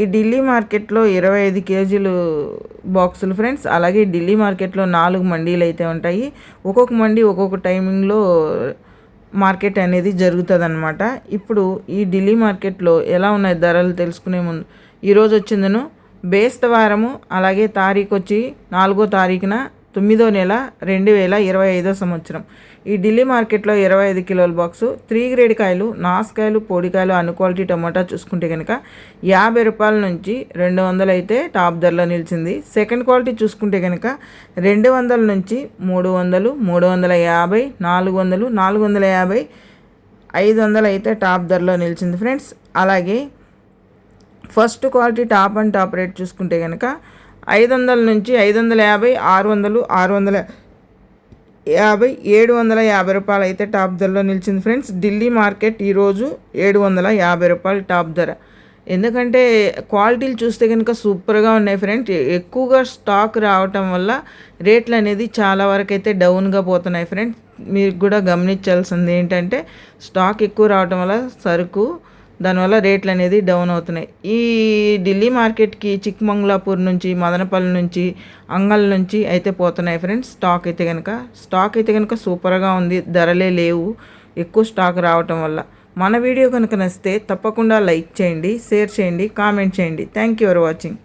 ఈ ఢిల్లీ మార్కెట్లో ఇరవై ఐదు కేజీలు బాక్సులు ఫ్రెండ్స్. అలాగే ఢిల్లీ మార్కెట్లో నాలుగు మండీలు అయితే ఉంటాయి. ఒక్కొక్క మండీ ఒక్కొక్క టైమింగ్లో మార్కెట్ అనేది జరుగుతుంది ఇప్పుడు ఈ ఢిల్లీ మార్కెట్లో ఎలా ఉన్నాయి ధరలు తెలుసుకునే ముందు ఈరోజు వచ్చిందను బేస్తవారము అలాగే తారీఖు వచ్చి నాలుగో తారీఖున తొమ్మిదో నెల రెండు వేల ఇరవై ఐదో సంవత్సరం. ఈ ఢిల్లీ మార్కెట్లో ఇరవై ఐదు కిలోల బాక్సు త్రీ గ్రేడ్ కాయలు నాసుకాయలు పొడికాయలు అన్ని క్వాలిటీ టమాటా చూసుకుంటే కనుక యాభై రూపాయల నుంచి రెండు వందలు అయితే టాప్ ధరలో నిలిచింది. సెకండ్ క్వాలిటీ చూసుకుంటే కనుక రెండు వందల నుంచి మూడు వందలు మూడు వందల యాభై నాలుగు వందలు నాలుగు వందల యాభై ఐదు వందలు అయితే టాప్ ధరలో నిలిచింది ఫ్రెండ్స్. అలాగే first quality top and top rate చూసుకుంటే కనుక ఐదు వందల నుంచి ఐదు వందల యాభై ఆరు వందలు ఆరు వందల యాభై ఏడు వందల యాభై రూపాయలు అయితే టాప్ ధరలో నిలిచింది ఫ్రెండ్స్. ఢిల్లీ మార్కెట్ ఈరోజు ఏడు వందల యాభై రూపాయలు టాప్ ధర. ఎందుకంటే క్వాలిటీలు చూస్తే కనుక సూపర్గా ఉన్నాయి ఫ్రెండ్స్. ఎక్కువగా స్టాక్ రావటం వల్ల రేట్లు అనేది చాలా వరకు అయితే డౌన్గా పోతున్నాయి ఫ్రెండ్స్. మీరు కూడా గమనించాల్సింది ఏంటంటే స్టాక్ ఎక్కువ రావటం వల్ల సరుకు దానివల్ల రేట్లు అనేది డౌన్ అవుతున్నాయి. ఈ ఢిల్లీ మార్కెట్కి చిక్మంగళాపూర్ నుంచి మదనపల్లి నుంచి అంగల్ నుంచి అయితే పోతున్నాయి ఫ్రెండ్స్. స్టాక్ అయితే కనుక స్టాక్ అయితే కనుక సూపర్గా ఉంది. ధరలే లేవు. ఎక్కువ స్టాక్ రావటం వల్ల. మన వీడియో కనుక నచ్చితే తప్పకుండా లైక్ చేయండి షేర్ చేయండి కామెంట్ చేయండి. Thank you for watching.